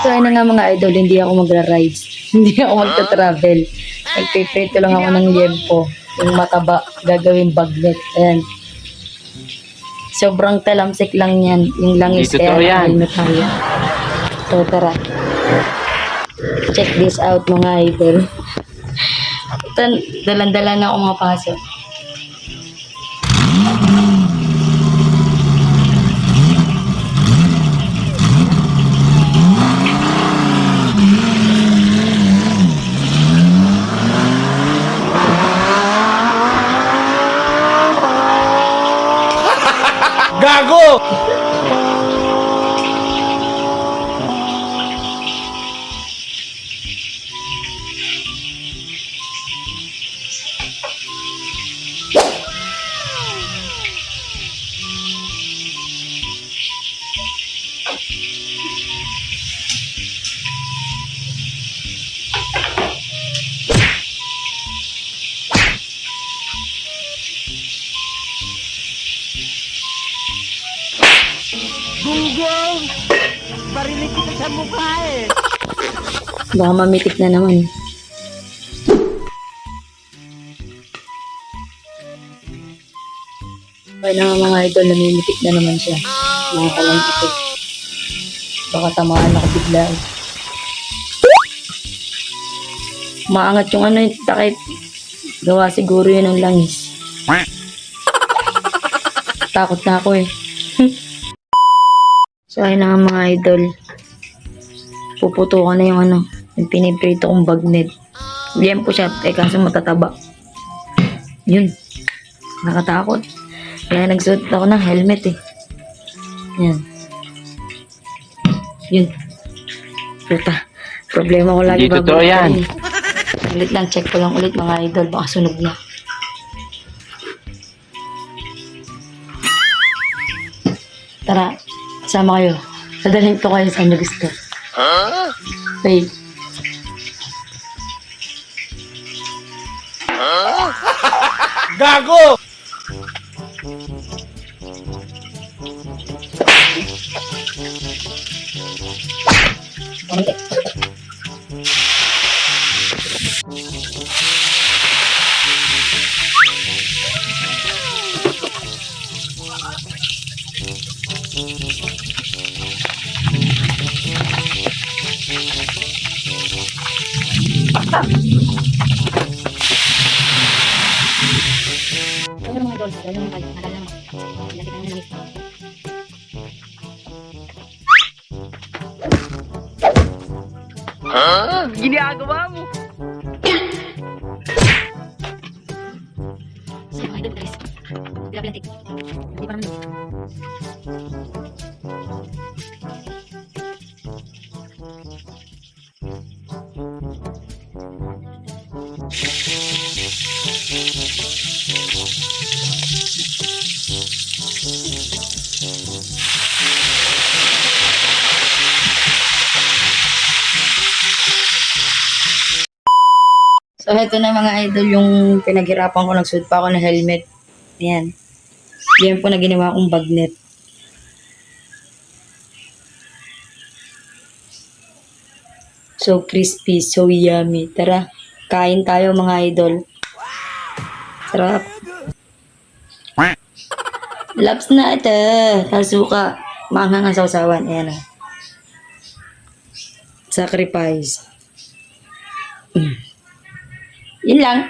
So, ayun nga mga idol, hindi ako magra-rides. Hindi ako magta-travel. Nagpiprito lang ako ng liempo. Yung mataba, gagawin bagnet. Ayan. Sobrang talamsik lang yan. Yung langis kaya totoo yan. So, tara. Check this out mga idol. Ito, dalan-dala na ako mga paso. Gago! Gunggong! Barinig kita sa mukha eh. Baka mamitik na naman. Kaya na mga idol, namimitik na naman siya. Mga kalang ito. Baka tamaan ako bigla. eh. Maangat yung ano yung takip. Gawa siguro yun ng langis. Takot na ako eh. so ayun na nga mga idol. Puputukan na yung ano, yung piniprito kong bagnet. Liyan po siya, eh kaso matataba. Yun. Nakatakot. Kaya nagsuot ako ng helmet eh. Yan. Yun. Puta. Problema ko lagi Hindi totoo yan. eh. Ulit lang, check ko lang ulit mga idol. Baka sunog na. Tara, sama kayo. Dadalhin ko kayo sa inyo gusto. Wait. Gago! Ano mga idol? Ano mga idol? Nadala mo. Lagi tayo ng langis. Ginagawa mo. Sige mga idol, guys. Grab lang tik. Hindi pa naman. So, ito na mga idol yung pinaghirapan ko. Nagsuot pa ako ng helmet. Yan. Yan po na ginawa kong bagnet. So crispy, so yummy. Tara, kain tayo mga idol. Sarap. Labs na ito. Kasuka. Manghang ang sausawan. Ayan o. Sacrifice. Mm. 银耳